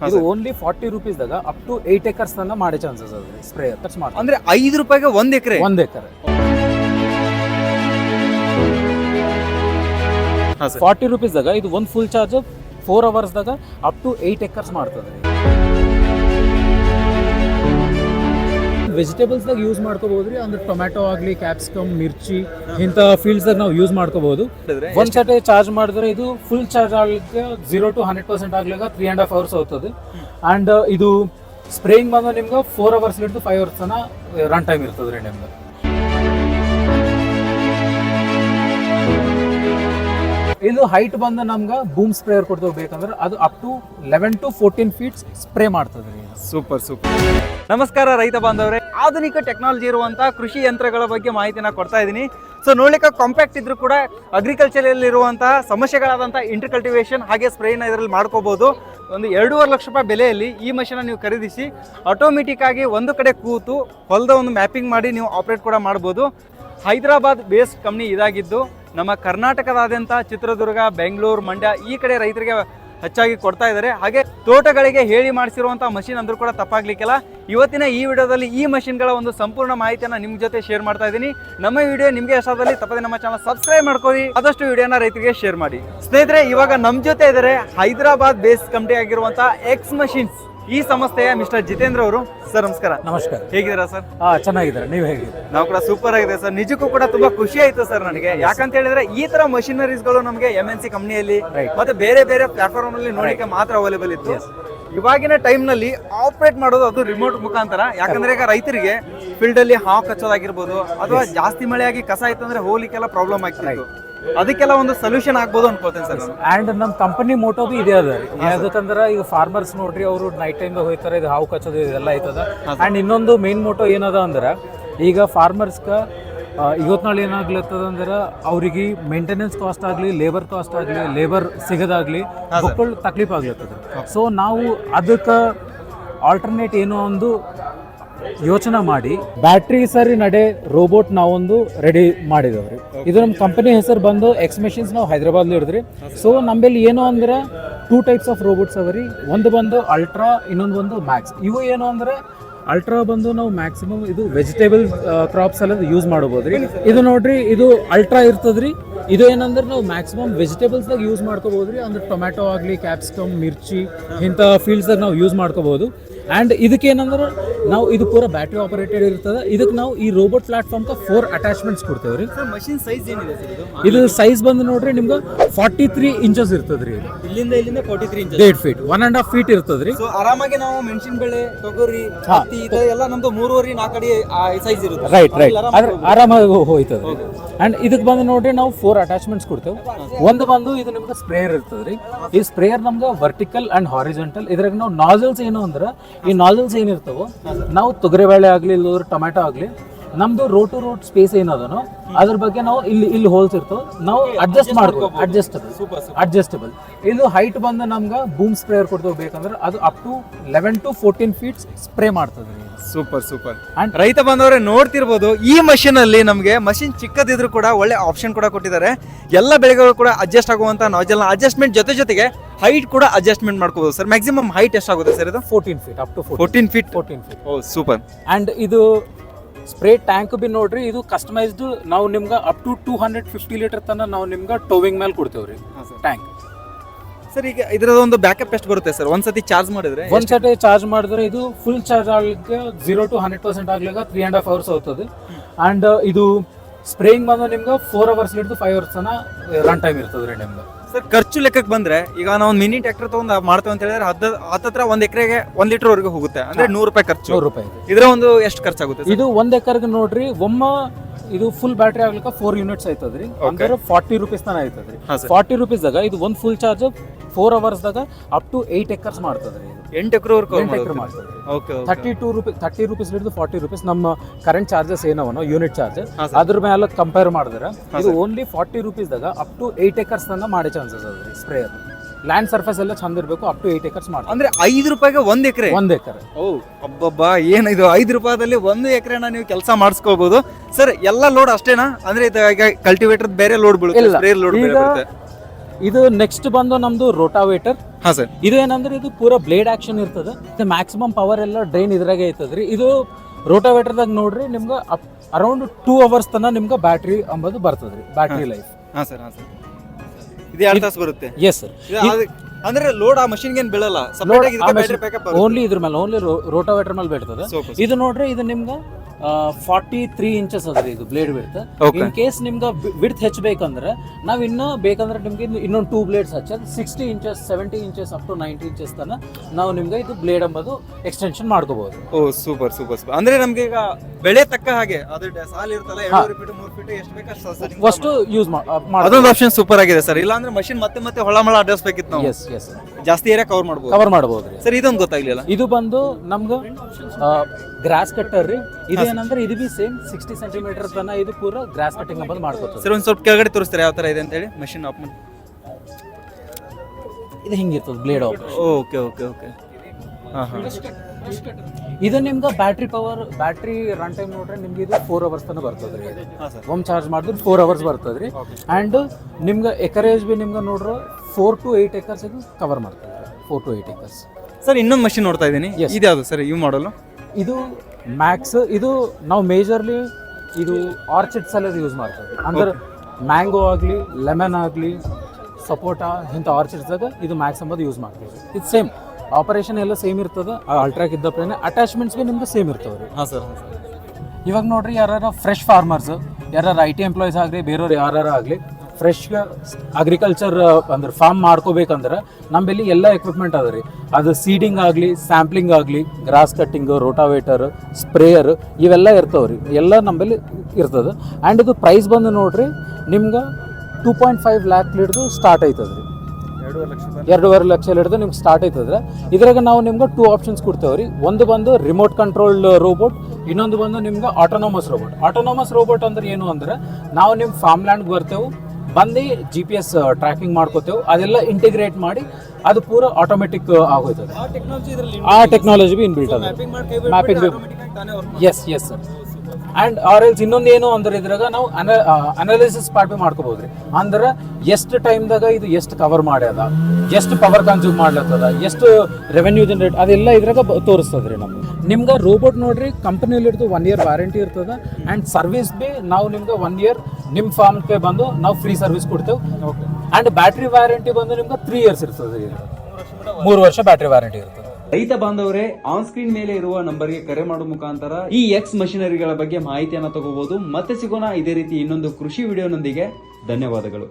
ಇದು only forty ರುಪೀಸ್ದಾಗ up to eight acres ತನಕ ಮಾಡೋ ಚಾನ್ಸಸ್ ಅದ ಸ್ಪ್ರೇ ಟಚ್ ಮಾಡ್ತಾರೆ ಅಂದ್ರೆ ಐದು ರೂಪಾಯಿಗೆ ಒಂದ್ ಎಕರೆ? ಒಂದ್ ಎಕರೆ. ಫಾರ್ಟಿ ರುಪೀಸ್ದಾಗ ಇದು ಒಂದು ಫುಲ್ ಚಾರ್ಜ್ ಫೋರ್ ಅವರ್ಸ್ದಾಗ ಅಪ್ ಟು ಏಟ್ ಎಕರ್ಸ್ ಮಾಡ್ತದೆ ವೆಜಿಟೇಬಲ್ಸ್ದಾಗ ಯೂಸ್ ಮಾಡ್ಕೋಬಹುದು ರೀ. ಅಂದ್ರೆ ಟೊಮ್ಯಾಟೊ ಆಗಲಿ ಕ್ಯಾಪ್ಸಿಕಮ್ ಮಿರ್ಚಿ ಇಂಥ ಫೀಲ್ಡ್ಸ್ದಾಗ ನಾವು ಯೂಸ್ ಮಾಡ್ಕೋಬಹುದು. ಒಂದ್ ಸಟೆ ಚಾರ್ಜ್ ಮಾಡಿದ್ರೆ ಇದು ಫುಲ್ ಚಾರ್ಜ್ ಆಗಲಿಕ್ಕೆ ಜೀರೋ ಟು ಹಂಡ್ರೆಡ್ ಪರ್ಸೆಂಟ್ ಆಗ್ಲಿಕ್ಕೆ ತ್ರೀ ಆ್ಯಂಡ್ ಹಾಫ್ ಅವರ್ಸ್ ಹೋಗ್ತದೆ. ಆ್ಯಂಡ್ ಇದು ಸ್ಪ್ರೇಯಿಂಗ್ ಬಂದು ನಿಮ್ಗೆ ಫೋರ್ ಅವರ್ಸ್ ಹಿಡಿದು ಫೈವ್ ಅವರ್ಸ್ ತನ ರನ್ ಟೈಮ್ ಇರ್ತದೆ ರೀ ನಿಮ್ಗೆ ಇದು ಹೈಟ್ ಬಂದ ನಮ್ಗೆ ಬೂಮ್ ಸ್ಪ್ರೇಯರ್ ಕೊಡ್ತೇವೆ ಬೇಕಂದ್ರೆ ಅದು up to eleven to fourteen feets spray ಮಾಡ್ತದೆ ರೀ ಸೂಪರ್ ಸೂಪರ್ ನಮಸ್ಕಾರ ರೈತ ಬಾಂಧವರೇ. ಆಧುನಿಕ ಟೆಕ್ನಾಲಜಿ ಇರುವಂತಹ ಕೃಷಿ ಯಂತ್ರಗಳ ಬಗ್ಗೆ ಮಾಹಿತಿನ ಕೊಡ್ತಾ ಇದ್ದೀನಿ. ಸೊ ನೋಡ್ಲಿಕ್ಕೆ ಕಾಂಪ್ಯಾಕ್ಟ್ ಇದ್ರೂ ಕೂಡ ಅಗ್ರಿಕಲ್ಚರ್ ಇರುವಂತಹ ಸಮಸ್ಯೆಗಳಾದಂತಹ ಇಂಟರ್ ಕಲ್ಟಿವೇಶನ್ ಹಾಗೆ ಸ್ಪ್ರೇನ ಇದರಲ್ಲಿ ಮಾಡ್ಕೋಬಹುದು ಒಂದು ಎರಡೂವರೆ ಲಕ್ಷ ರೂಪಾಯಿ ಬೆಲೆಯಲ್ಲಿ ಈ ಮಷಿನ ನೀವು ಖರೀದಿಸಿ ಆಟೋಮೆಟಿಕ್ ಆಗಿ ಒಂದು ಕಡೆ ಕೂತು ಹೊಲದ ಒಂದು ಮ್ಯಾಪಿಂಗ್ ಮಾಡಿ ನೀವು ಆಪರೇಟ್ ಕೂಡ ಮಾಡ್ಬೋದು. ಹೈದರಾಬಾದ್ ಬೇಸ್ಡ್ ಕಂಪ್ನಿ ಇದಾಗಿದ್ದು, ನಮ್ಮ ಕರ್ನಾಟಕದಾದ್ಯಂತ ಚಿತ್ರದುರ್ಗ, ಬೆಂಗಳೂರು, ಮಂಡ್ಯ ಈ ಕಡೆ ರೈತರಿಗೆ ಹೆಚ್ಚಾಗಿ ಕೊಡ್ತಾ ಇದ್ದಾರೆ. ಹಾಗೆ ತೋಟಗಳಿಗೆ ಹೇಳಿ ಮಾಡಿಸಿರುವಂತಹ ಮಷಿನ್ ಅಂದ್ರೂ ಕೂಡ ತಪ್ಪಾಗ್ಲಿಕ್ಕಿಲ್ಲ. ಇವತ್ತಿನ ಈ ವಿಡಿಯೋದಲ್ಲಿ ಈ ಮಷಿನ್ಗಳ ಒಂದು ಸಂಪೂರ್ಣ ಮಾಹಿತಿಯನ್ನು ನಿಮ್ಮ ಜೊತೆ ಶೇರ್ ಮಾಡ್ತಾ ಇದ್ದೀನಿ. ನಮ್ಮ ವಿಡಿಯೋ ನಿಮಗೆ ಇಷ್ಟದಲ್ಲಿ ತಪ್ಪದೆ ನಮ್ಮ ಚಾನಲ್ ಸಬ್ಸ್ಕ್ರೈಬ್ ಮಾಡ್ಕೊಳ್ಳಿ. ಆದಷ್ಟು ವಿಡಿಯೋನ ರೈತರಿಗೆ ಶೇರ್ ಮಾಡಿ. ಸ್ನೇಹಿತರೆ, ಇವಾಗ ನಮ್ಮ ಜೊತೆ ಇದ್ದಾರೆ ಹೈದರಾಬಾದ್ ಬೇಸ್ ಕಂಪ್ನಿ ಆಗಿರುವಂತಹ ಎಕ್ಸ್ ಮಷಿನ್ಸ್ ಈ ಸಂಸ್ಥೆಯ ಮಿಸ್ಟರ್ ಜಿತೇಂದ್ರ ಅವರು ಸರ್ ನಮಸ್ಕಾರ. ನಮಸ್ಕಾರ. ಹೇಗಿದ್ದೀರಾ ಸರ್? ಹಾ ಚೆನ್ನಾಗಿದ್ದಾರೆ? ನೀವು ಹೇಗಿದ್ದೀರಾ? ನಾವು ಕೂಡ ಸೂಪರ್ ಆಗಿದೆ ಸರ್. ನಿಜಕ್ಕೂ ಕೂಡ ತುಂಬಾ ಖುಷಿ ಆಯ್ತು ಸರ್ ನನಗೆ. ಯಾಕಂತ ಹೇಳಿದ್ರೆ ಈ ತರ ಮಷಿನರೀಸ್ಗಳು ನಮಗೆ ಎಂ ಎನ್ ಸಿ ಕಂಪ್ನಿಯಲ್ಲಿ ಮತ್ತೆ ಬೇರೆ ಬೇರೆ ಪ್ಲಾಟ್ಫಾರ್ಮ್ ಅಲ್ಲಿ ನೋಡಲಿಕ್ಕೆ ಮಾತ್ರ ಅವೈಲೇಬಲ್ ಇತ್ತು. ಇವಾಗಿನ ಟೈಮ್ನಲ್ಲಿ ಆಪರೇಟ್ ಮಾಡೋದು ಅದು ರಿಮೋಟ್ ಮುಖಾಂತರ. ಯಾಕಂದ್ರೆ ಈಗ ರೈತರಿಗೆ ಫೀಲ್ಡ್ ಅಲ್ಲಿ ಹಾವು ಕಚ್ಚೋದಾಗಿರ್ಬೋದು ಅಥವಾ ಜಾಸ್ತಿ ಮಳೆ ಆಗಿ ಕಸ ಆಯ್ತು ಅಂದ್ರೆ ಹೋಗ್ಲಿಕ್ಕೆಲ್ಲ ಪ್ರಾಬ್ಲಮ್ ಆಗ್ತಿತ್ತು ಅದಕ್ಕೆಲ್ಲ ಒಂದು ಸೊಲ್ಯೂಷನ್ ಆಗ್ಬೋದು ಅನ್ಕೋತೇನೆ ಸರ್ ಆ್ಯಂಡ್ ನಮ್ಮ ಕಂಪನಿ ಮೋಟೋ ಬಿ ಇದೆ ಅದ. ರೀ ಯಾವ್ದಕ್ಕಂದ್ರೆ ಈಗ ಫಾರ್ಮರ್ಸ್ ನೋಡ್ರಿ ಅವರು ನೈಟ್ ಟೈಮ್ ಹೋಗ್ತಾರೆ ಇದು ಹಾವು ಕಚ್ಚೋದು ಇದೆಲ್ಲ ಆಯ್ತದ. ಆ್ಯಂಡ್ ಇನ್ನೊಂದು ಮೇನ್ ಮೋಟೋ ಏನದ ಅಂದ್ರೆ ಈಗ ಫಾರ್ಮರ್ಸ್ಗೆ ಇವತ್ತು ನಾಳೆ ಏನಾಗ್ಲತ್ತದ ಅಂದ್ರೆ ಅವ್ರಿಗೆ ಮೇಂಟೆನೆನ್ಸ್ ಕಾಸ್ಟ್ ಆಗಲಿ ಲೇಬರ್ ಕಾಸ್ಟ್ ಆಗಲಿ ಲೇಬರ್ ಸಿಗೋದಾಗ್ಲಿ ಮಕ್ಕಳು ತಕ್ಲೀಫ್ ಆಗ್ಲತ್ತದ. ಸೊ ನಾವು ಅದಕ್ಕೆ ಆಲ್ಟರ್ನೇಟ್ ಏನೋ ಒಂದು ಯೋಚನೆ ಮಾಡಿ ಬ್ಯಾಟ್ರಿ ಸರಿ ನಡೆ ರೋಬೋಟ್ ನಾವೊಂದು ರೆಡಿ ಮಾಡಿದವ್ರಿ. ಇದು ನಮ್ಮ ಕಂಪನಿ ಹೆಸರು ಬಂದು ಎಕ್ಸ್ ಮೆಷಿನ್ಸ್ ನಾವು ಹೈದರಾಬಾದ್ ಇಡಿದ್ರಿ ಸೊ ನಮ್ಮಲ್ಲಿ ಏನು ಅಂದ್ರೆ ಟೂ ಟೈಪ್ಸ್ ಆಫ್ ರೋಬೋಟ್ಸ್ ಅವರಿ ಒಂದು ಬಂದು ಅಲ್ಟ್ರಾ ಇನ್ನೊಂದು ಬಂದು ಮ್ಯಾಕ್ಸ್ ಇವು ಏನು ಅಂದ್ರೆ ಅಲ್ಟ್ರಾ ಬಂದು ನಾವು ಮ್ಯಾಕ್ಸಿಮಮ್ ಇದು ವೆಜಿಟೇಬಲ್ ಕ್ರಾಪ್ಸ್ ಎಲ್ಲ ಯೂಸ್ ಮಾಡಬಹುದು ರೀ ಇದು ನೋಡ್ರಿ ಇದು ಅಲ್ಟ್ರಾ ಇರ್ತದ್ರಿ. ಇದು ಏನಂದ್ರೆ ನಾವು ಮ್ಯಾಕ್ಸಿಮಮ್ ವೆಜಿಟೇಬಲ್ಸ್ದಾಗ ಯೂಸ್ ಮಾಡ್ಕೋಬಹುದ್ರಿ ಅಂದ್ರೆ ಟೊಮ್ಯಾಟೊ ಆಗಲಿ ಕ್ಯಾಪ್ಸಿಕಮ್ ಮಿರ್ಚಿ ಇಂಥ ಫೀಲ್ಡ್ಸ್ದಾಗ ನಾವು ಯೂಸ್ ಮಾಡ್ಕೋಬಹುದು ಆ್ಯಂಡ್ ಇದಕ್ಕೆ ಏನಂದ್ರೆ ನಾವು ಇದು ಪೂರ ಬ್ಯಾಟ್ರಿ ಆಪರೇಟೆಡ್ ಇರ್ತದೆ. ಇದಕ್ಕೆ ನಾವು ಈ ರೋಬೋಟ್ ಪ್ಲಾಟ್ಫಾರ್ಮ್ಗೆ ಫೋರ್ ಅಟ್ಯಾಚ್ಮೆಂಟ್ಸ್ ಕೊಡ್ತೇವೆ ರೀ. ಮಷಿನ್ ಸೈಜ್ ಏನಿದೆ ಸರ್ ಇದು? ಇದು ಸೈಜ್ ಬಂದು ನೋಡ್ರಿ ನಿಮ್ಗೆ ಫಾರ್ಟಿ ತ್ರೀ ಇಂಚಸ್ ಇರ್ತದೆ ರೀ ಇದು. ಇಲ್ಲಿಂದ ಇಲ್ಲಿಂದ forty three inch eight feet one and half feet ಇರ್ತದೆ ರೀ. ಸೊ ಆರಾಮಾಗಿ ನಾವು ಮೆಣಸಿನ ಬೆಳೆ ತೊಗರಿ ಹತ್ತಿ ಇದು ಎಲ್ಲ ನಮ್ದು ಮೂರುವರೆ ನಾಲ್ಕು ಅಡಿ ಸೈಜ್ ಇರುತ್ತೆ. ರೈಟ್ ರೈಟ್ ಅದ್ರ ಆರಾಮಾಗಿ ಹೋಯ್ತದೆ ಹೋಯ್ತದೆ ಆ್ಯಂಡ್ ಇದಕ್ಕೆ ಬಂದು ನೋಡ್ರಿ ನಾವು ಫೋರ್ ಅಟ್ಯಾಚ್ಮೆಂಟ್ಸ್ ಕೊಡ್ತೇವೆ. ಒಂದು ಬಂದು ಇದು ನಿಮ್ಗೆ ಸ್ಪ್ರೇಯರ್ ಇರ್ತದೆ ರೀ. ಈ ಸ್ಪ್ರೇಯರ್ ನಮ್ಗೆ ವರ್ಟಿಕಲ್ ಆ್ಯಂಡ್ ಹಾರಿಜೆಂಟಲ್ ಇದ್ರಾಗ ನಾವು ನಾಜಲ್ಸ್ ಏನು ಅಂದ್ರೆ ಈ ನಾಜಲ್ಸ್ ಏನಿರ್ತವೋ ನಾವು ತೊಗರಿಬೇಳೆ ಆಗಲಿ ಇಲ್ಲದ್ರೆ ಟೊಮ್ಯಾಟೊ ಆಗಲಿ ನಮ್ದು ರೋಡ್ ಟು ರೋಡ್ ಸ್ಪೇಸ್ ಏನದನೋ ಅದ್ರ ಬಗ್ಗೆ ನಾವು ಇಲ್ಲಿ ಇಲ್ಲಿ ಹೋಲ್ಸ್ ಇರ್ತಾವ. ನಾವು ಅಡ್ಜಸ್ಟ್ ಮಾಡ್ಕೋ ಅಡ್ಜಸ್ಟಬಲ್ ಅಡ್ಜಸ್ಟಬಲ್ ಇದು ಹೈಟ್ ಬಂದು ನಮ್ಗೆ ಬೂಮ್ ಸ್ಪ್ರೇಯರ್ ಕೊಡ್ತೇವೆ ಬೇಕಂದ್ರೆ ಅದು up to eleven to fourteen feets spray ಮಾಡ್ತದೆ. ಸೂಪರ್ ಸೂಪರ್ ಅಂಡ್ ರೈತ ಬಂದವರೇ ನೋಡ್ತಿರ್ಬೋದು ಈ ಮಷಿನ್ ಅಲ್ಲಿ ನಮಗೆ ಮಷಿನ್ ಚಿಕ್ಕದಿದ್ರು ಕೂಡ ಒಳ್ಳೆ ಆಪ್ಷನ್ ಕೂಡ ಕೊಟ್ಟಿದ್ದಾರೆ. ಎಲ್ಲ ಬೆಳೆಗಳು ಕೂಡ ಅಡ್ಜಸ್ಟ್ ಆಗುವಂತ ನಾಜಲ್ ಅಡ್ಜಸ್ಟ್ಮೆಂಟ್ ಜೊತೆ ಜೊತೆಗೆ ಹೈಟ್ ಕೂಡ ಅಡ್ಜಸ್ಟ್ಮೆಂಟ್ ಮಾಡ್ಕೋಬಹುದು ಸರ್ ಮ್ಯಾಕ್ಸಿಮಮ್ ಹೈಟ್ ಎಷ್ಟು ಆಗುತ್ತೆ ಸರ್ ಇದು fourteen feet up to fourteen feet fourteen feet oh super and ಇದು ಸ್ಪ್ರೇ ಟ್ಯಾಂಕ್ ಬಿ ನೋಡ್ರಿ ಇದು ಕಸ್ಟಮೈಸ್ಡ್ ನಾವು ನಿಮ್ಗೆ up to two hundred fifty litre ತನಕ ನಾವು ನಿಮ್ಗೆ ಟೋವಿಂಗ್ ಮೇಲೆ ಕೊಡ್ತೇವೆ ರೀ ಟ್ಯಾಂಕ್ ಸರ್ ಈಗ ಇದರದ ಒಂದು ಬ್ಯಾಕಪ್ ಎಷ್ಟು ಬರುತ್ತೆ ಸರ್ ಒಂದ್ಸತಿ ಚಾರ್ಜ್ ಮಾಡಿದ್ರೆ ಒಂದ್ ಸತಿ ಚಾರ್ಜ್ ಮಾಡಿದ್ರೆ ಇದು ಫುಲ್ ಚಾರ್ಜ್ ಆಗ್ಲಿಕ್ಕೆ ಜೀರೋ ಟು ಹಂಡ್ರೆಡ್ ಪರ್ಸೆಂಟ್ ಆಗ್ಲಿಕ್ಕೆ ತ್ರೀ ಆ್ಯಂಡ್ ಹಾಫ್ ಅವರ್ಸ್ ಹೋಗ್ತದೆ. ಆ್ಯಂಡ್ ಇದು ಸ್ಪ್ರೇಯಿಂಗ್ ಬಂದು ನಿಮ್ಗೆ ಫೋರ್ ಅವರ್ಸ್ ಹಿಡಿದು ಫೈವ್ ಅವರ್ಸ್ ತನ ರನ್ ಟೈಮ್ ಇರ್ತದೆ ರೀ ನಿಮ್ಗೆ ಸರ್ ಖರ್ಚು ಲೆಕ್ಕಕ್ಕೆ ಬಂದ್ರೆ ಈಗ ನಾವು ಒಂದು ಮಿನಿ ಟ್ರ್ಯಾಕ್ಟರ್ ತಗೊಂಡು ಮಾಡ್ತೇವೆ ಅಂತ ಹೇಳಿದ್ರೆ ಹತ್ತ ಹತ್ತತ್ರ ಒಂದ್ ಎಕರೆಗೆ ಒಂದ್ ಲೀಟರ್ ವರೆಗೆ ಹೋಗುತ್ತೆ. ಅಂದ್ರೆ ನೂರು ರೂಪಾಯಿ ಖರ್ಚು. ನೂರು ರೂಪಾಯಿ ಇದೆ. ಇದರ ಒಂದು ಎಷ್ಟು ಖರ್ಚಾಗುತ್ತೆ ಇದು ಒಂದ್ ಎಕರೆಗೆ ನೋಡ್ರಿ ಒಮ್ಮ ಇದು ಫುಲ್ ಬ್ಯಾಟ್ರಿ ಆಗ್ಲಿಕ್ಕೆ ಫೋರ್ ಯೂನಿಟ್ಸ್ ಆಯ್ತದ್ರಿ. ಅಂದ್ರೆ ಫಾರ್ಟಿ ರುಪೀಸ್ ತನ ಆಯ್ತದ್ರಿ. ಹಾ, sir. ಫಾರ್ಟಿ ರುಪೀಸ್ದಾಗ ಇದು ಒಂದ್ ಫುಲ್ ಚಾರ್ಜ್ ಫೋರ್ ಅವರ್ಸ್ದಾಗ ಅಪ್ ಟು ಏಟ್ ಎಕರ್ಸ್ ಮಾಡ್ತದೆ ಎಂಟು ಎಕರೆವರೆಗೂ ಎಂಟು ಎಕರೆ ಮಾಡ್ತದ್ರಿ okay thirty two rupees thirty rupees ಹಿಡಿದು ಫಾರ್ಟಿ ರುಪೀಸ್ ನಮ್ಮ ಕರೆಂಟ್ ಚಾರ್ಜಸ್ ಏನವನೋ ಯೂನಿಟ್ ಚಾರ್ಜ್ ಹಾ, sir. ಅದ್ರ ಮೇಲೆ ಕಂಪೇರ್ ಮಾಡಿದ್ರೆ ಇದು ಓನ್ಲಿ ಫಾರ್ಟಿ ರುಪೀಸ್ದಾಗ ಅಪ್ ಟು ಏಟ್ ಎಕರ್ಸ್ ತನಕ ಮಾಡೋ chances spray sprayer land surface ಎಲ್ಲ ಚಂದ ಇರಬೇಕು ಅಪ್ ಟು ಏಟ್ ಎಕರ್ಸ್ ಮಾಡಿ ಅಂದ್ರೆ ಐದು ರೂಪಾಯಿಗೆ ಒಂದ್ ಎಕರೆ? ಒಂದ್ ಎಕರೆ. ಓ ಅಬ್ಬಬ್ಬಾ ಏನಿದು ಐದು ರೂಪಾಯಿದಲ್ಲಿ ಒಂದು ಎಕರೆನ ನೀವು ಕೆಲಸ ಮಾಡಿಸ್ಕೋಬಹುದು ಸರ್ ಎಲ್ಲ ಲೋಡ್ ಅಷ್ಟೇನಾ? ಅಂದ್ರೆ ಕಲ್ಟಿವೇಟರ್ ಬೇರೆ ಲೋಡ್ ಬೀಳುತ್ತೆ. ಸ್ಪ್ರೇಯರ್ ಲೋಡ್ ಬರುತ್ತೆ ಇದು ನೆಕ್ಸ್ಟ್ ಬಂದು ನಮ್ದು ರೋಟಾವೇಟರ್ ಹಾ ಸರ್. ಇದು ಏನಂದ್ರೆ ಇದು ಪೂರ ಬ್ಲೇಡ್ ಆಕ್ಷನ್ ಇರ್ತದೆ. ಮ್ಯಾಕ್ಸಿಮಮ್ ಪವರ್ ಎಲ್ಲ ಡ್ರೈನ್ ಇದ್ರಾಗೆ ಐತದ್ರಿ ಇದು ರೋಟಾವೇಟರ್ದಾಗ ನೋಡ್ರಿ ನಿಮ್ಗೆ ಅರೌಂಡ್ ಟೂ ಅವರ್ಸ್ ತನಕ ನಿಮ್ಗೆ ಬ್ಯಾಟ್ರಿ ಅಂಬೋದು ಬರ್ತದ್ರಿ ಬ್ಯಾಟ್ರಿ ಲೈಫ್ ಹಾ ಸರ್ ಹಾ ಸರ್. ಇದು ಎರಡು ತಾಸು ಬರುತ್ತೆ. ಎಸ್ ಸರ್ ಅಂದ್ರೆ ಲೋಡ್ ಆ ಮಷಿನ್ಗೆ ಏನು ಬೀಳಲ್ಲ? ಓನ್ಲಿ ಇದ್ರ ಮೇಲೆ ಓನ್ಲಿ ರೋಟಾವೇಟರ್ ಮೇಲೆ ಬೀಳ್ತದೆ. ಇದು ನೋಡ್ರಿ ಇದು ನಿಮ್ಗೆ ಫಾರ್ಟಿ ತ್ರೀ ಇಂಚಸ್ ಅದ್ರಿ ಇದು ಬ್ಲೇಡ್ ವಿಡ್ತ್. ಇನ್ ಕೇಸ್ ನಿಮ್ದು ವಿಡ್ತ್ ಹೆಚ್ಚಬೇಕಂದ್ರೆ ನಾವು ಇನ್ನು ಬೇಕಂದ್ರೆ ನಿಮ್ಗೆ ಇನ್ನು- ಇನ್ನೊಂದು ಟೂ ಬ್ಲೇಡ್ಸ್ ಹಚ್ಚದ್. Sixty inches seventy inches up to ninety inches ತನ ನಾವು ನಿಮ್ಗೆ ಇದು ಬ್ಲೇಡ್ ಅಂಬೋದು ಎಕ್ಸ್ಟೆನ್ಷನ್ ಮಾಡ್ಕೋಬಹುದು ಓ ಸೂಪರ್ ಸೂಪರ್ ಸೂಪರ್ ಅಂದ್ರೆ ನಮ್ಗೆ ಈಗ ಬೆಳೆ ತಕ್ಕ ಹಾಗೆ ಅದು ಸಾಲ್ ಇರ್ತಲ್ಲ ಎರಡು ಫೀಟ್ ಮೂರು ಫೀಟ್ ಎಷ್ಟು ಬೇಕು ಅಷ್ಟು ಯೂಸ್ ಮಾಡಿ ಅದೊಂದು ಆಪ್ಷನ್ ಸೂಪರ್ ಆಗಿದೆ ಸರ್. ಇಲ್ಲ ಅಂದ್ರೆ ಮಷಿನ್ ಮತ್ತೆ ಮತ್ತೆ ಹೊಳ ಮಳ ಅಡ್ಡಿಸ್ಬೇಕಿತ್ತು ನಾವು. ಎಸ್ ಎಸ್ ಜಾಸ್ತಿ ಏರಿಯಾ ಕವರ್ ಮಾಡ್ಬೋದು. ಕವರ್ ಮಾಡ್ಬೋದು ಸರ್ ಇದೊಂದು ಗೊತ್ತಾಗ್ಲಿಲ್ಲ. ಇದು ಬಂದು ನಮ್ಗೆ ಗ್ರಾಸ್ ಕಟ್ಟರ್ ರೀ. ಇದು ಏನಂದ್ರೆ ಇದು ಬಿ ಸೇಮ್ ಸಿಕ್ಸ್ಟಿ ಸೆಂಟಿಮೀಟರ್ ತನ ಇದು ಪೂರ ಗ್ರಾಸ್ ಕಟ್ಟಿಂಗ್ ಅಂಬದು ಮಾಡ್ಕೋತದೆ ಸರ್ ಒಂದು ಸ್ವಲ್ಪ ಕೆಳಗಡೆ ತೋರಿಸ್ತಾರೆ ಯಾವ ತರ ಇದೆ ಅಂತ ಹೇಳಿ? ಮಷಿನ್ ಆಫ್ ಮಾಡಿ ಇದು ಹಿಂಗಿರ್ತದೆ blade off okay okay okay ಹಾಂ ಹಾಂ. ಇದು ನಿಮ್ಗೆ battery power battery run time ನೋಡ್ರೆ ನಿಮ್ಗೆ ಇದು ಫೋರ್ ಅವರ್ಸ್ ತನಕ ಬರ್ತದೆ ರೀ. ಹೋಮ್ ಚಾರ್ಜ್ ಮಾಡಿದ್ರೆ ಫೋರ್ ಅವರ್ಸ್ ಬರ್ತದ್ರಿ ಆ್ಯಂಡ್ ನಿಮ್ಗೆ ಎಕರೇಜ್ ಬಿ ನಿಮ್ಗೆ ನೋಡ್ರೆ ಫೋರ್ ಟು ಏಯ್ಟ್ ಎಕರ್ಸ್ ಇದು ಕವರ್ ಮಾಡ್ತದೆ four to eight acres sir ಇನ್ನೊಂದು ಮಷಿನ್ ನೋಡ್ತಾ ಇದ್ದೀನಿ. ಇದು ಯಾವುದು ಸರ್ ಇವು ಮಾಡಲು ಇದು ಮ್ಯಾಕ್ಸ್ ಇದು ನಾವು ಮೇಜರ್ಲಿ ಇದು ಆರ್ಚಿಡ್ಸ್ ಎಲ್ಲ ಯೂಸ್ ಮಾಡ್ತೀವಿ. ಅಂದ್ರೆ ಮ್ಯಾಂಗೋ ಆಗಲಿ ಲೆಮನ್ ಆಗಲಿ ಸಪೋಟ ಇಂಥ ಆರ್ಚಿಡ್ಸ್ದಾಗ ಇದು ಮ್ಯಾಕ್ಸ್ ಅಂಬೋದು ಯೂಸ್ ಮಾಡ್ತೀವಿ. ಇದು ಸೇಮ್ ಆಪರೇಷನ್ ಎಲ್ಲ ಸೇಮ್ ಇರ್ತದೆ. ಅಲ್ಟ್ರಾಕ್ ಇದ್ದ ಪ್ಲೇನೆ ಅಟ್ಯಾಚ್ಮೆಂಟ್ಸ್ ಬಿ ನಿಮ್ಗೆ ಸೇಮ್ ಇರ್ತವೆ ರೀ ಹಾಂ ಸರ್. ಇವಾಗ ನೋಡ್ರಿ ಯಾರು ಫ್ರೆಶ್ ಫಾರ್ಮರ್ಸ್ ಯಾರು ಐ ಟಿ ಎಂಪ್ಲಾಯೀಸ್ ಆಗಲಿ ಬೇರೆಯವ್ರು ಯಾರು ಆಗಲಿ ಫ್ರೆಶ್ ಅಗ್ರಿಕಲ್ಚರ್ ಅಂದ್ರೆ ಫಾರ್ಮ್ ಮಾಡ್ಕೋಬೇಕಂದ್ರೆ ನಮ್ಮಲ್ಲಿ ಎಲ್ಲ ಎಕ್ವಿಪ್ಮೆಂಟ್ ಅದ ರೀ. ಅದು ಸೀಡಿಂಗ್ ಆಗಲಿ ಸ್ಯಾಂಪ್ಲಿಂಗ್ ಆಗಲಿ ಗ್ರಾಸ್ ಕಟ್ಟಿಂಗ್ ರೋಟಾವೇಟರ್ ಸ್ಪ್ರೇಯರ್ ಇವೆಲ್ಲ ಇರ್ತಾವೆ ರೀ. ಎಲ್ಲ ನಂಬಲ್ಲಿ ಇರ್ತದೆ. ಆ್ಯಂಡ್ ಇದು ಪ್ರೈಸ್ ಬಂದು ನೋಡ್ರಿ ನಿಮ್ಗೆ ಟೂ ಪಾಯಿಂಟ್ ಫೈವ್ ಲ್ಯಾಕ್ ಹಿಡಿದು ಸ್ಟಾರ್ಟ್ ಆಯ್ತದ ರೀ ಎರಡೂವರೆ ಲಕ್ಷ ಲೀಡ್ದು ಹಿಡಿದು ನಿಮ್ಗೆ ಸ್ಟಾರ್ಟ್ ಆಯ್ತದ್ರೆ ಇದ್ರಾಗ ನಾವು ನಿಮ್ಗೆ ಟೂ ಆಪ್ಷನ್ಸ್ ಕೊಡ್ತೇವೆ ರೀ. ಒಂದು ಬಂದು ರಿಮೋಟ್ ಕಂಟ್ರೋಲ್ಡ್ ರೋಬೋಟ್ ಇನ್ನೊಂದು ಬಂದು ನಿಮ್ಗೆ ಆಟೋನಮಸ್ ರೋಬೋಟ್ ಆಟೋನಮಸ್ ರೋಬೋಟ್ ಅಂದ್ರೆ ಏನು ಅಂದ್ರೆ ನಾವು ನಿಮ್ಮ ಫಾರ್ಮ್ ಲ್ಯಾಂಡ್ಗೆ ಬರ್ತೇವೆ ಬಂದು ಜಿ ಪಿ ಎಸ್ ಟ್ರ್ಯಾಕಿಂಗ್ ಮಾಡ್ಕೋತೇವೆ. ಅದೆಲ್ಲ ಇಂಟಿಗ್ರೇಟ್ ಮಾಡಿ ಅದು ಪೂರ ಆಟೋಮೆಟಿಕ್ ಆಗೋಯ್ತದೆ. ಆ ಟೆಕ್ನಾಲಜಿ ಬಿ ಇನ್ಬಿಲ್ಟ್ ಅದ mapping yes yes sir and or else ಇನ್ನೊಂದು ಏನು ಅಂದ್ರೆ ಇದ್ರಾಗ ನಾವು ಅನಾಲಿಸಿಸ್ ಪಾರ್ಟ್ ಬಿ ಮಾಡ್ಕೋಬಹುದು ರೀ ಅಂದ್ರೆ ಎಷ್ಟು ಟೈಮ್ದಾಗ ಇದು ಎಷ್ಟು ಕವರ್ ಮಾಡ್ಯದ? ಎಷ್ಟು ಪವರ್ ಕನ್ಸ್ಯೂಮ್ ಮಾಡ್ಲತ್ತದ? ಎಷ್ಟು ರೆವೆನ್ಯೂ ಜನರೇಟ್ ಅದೆಲ್ಲ ಇದ್ರಾಗ ತೋರಿಸ್ತದ್ರಿ ನಮ್ಗೆ. ನಿಮ್ಗೆ ರೋಬೋಟ್ ನೋಡ್ರಿ ಕಂಪನಿಯಲ್ಲಿ ಹಿಡಿದು ಒನ್ ಇಯರ್ ವಾರಂಟಿ ಇರ್ತದೆ ಆ್ಯಂಡ್ ಸರ್ವಿಸ್ ಬಿ ನಾವು ನಿಮ್ಗೆ ಒನ್ ಇಯರ್ ನಿಮ್ಮ ಫಾರ್ಮ್ಗೆ ಬಂದು ನಾವು ಫ್ರೀ ಸರ್ವಿಸ್ ಕೊಡ್ತೇವೆ. ಆ್ಯಂಡ್ ಬ್ಯಾಟ್ರಿ ವ್ಯಾರಂಟಿ ಬಂದು ನಿಮ್ಗೆ ತ್ರೀ ಇಯರ್ಸ್ ಇರ್ತದೆ ಮೂರು ವರ್ಷ ಬ್ಯಾಟ್ರಿ ವ್ಯಾರಂಟಿ ಇರ್ತದೆ. ರೈತ ಬಾಂಧವರೇ ಆನ್ ಸ್ಕ್ರೀನ್ ಮೇಲೆ ಇರುವ ನಂಬರ್ಗೆ ಕರೆ ಮಾಡುವ ಮುಖಾಂತರ ಈ ಎಕ್ಸ್ ಮಷಿನರಿಗಳ ಬಗ್ಗೆ ಮಾಹಿತಿಯನ್ನು ತಗೋಬಹುದು ಮತ್ತೆ ಸಿಗೋಣ ಇದೇ ರೀತಿ ಇನ್ನೊಂದು ಕೃಷಿ ವಿಡಿಯೋನೊಂದಿಗೆ ಧನ್ಯವಾದಗಳು.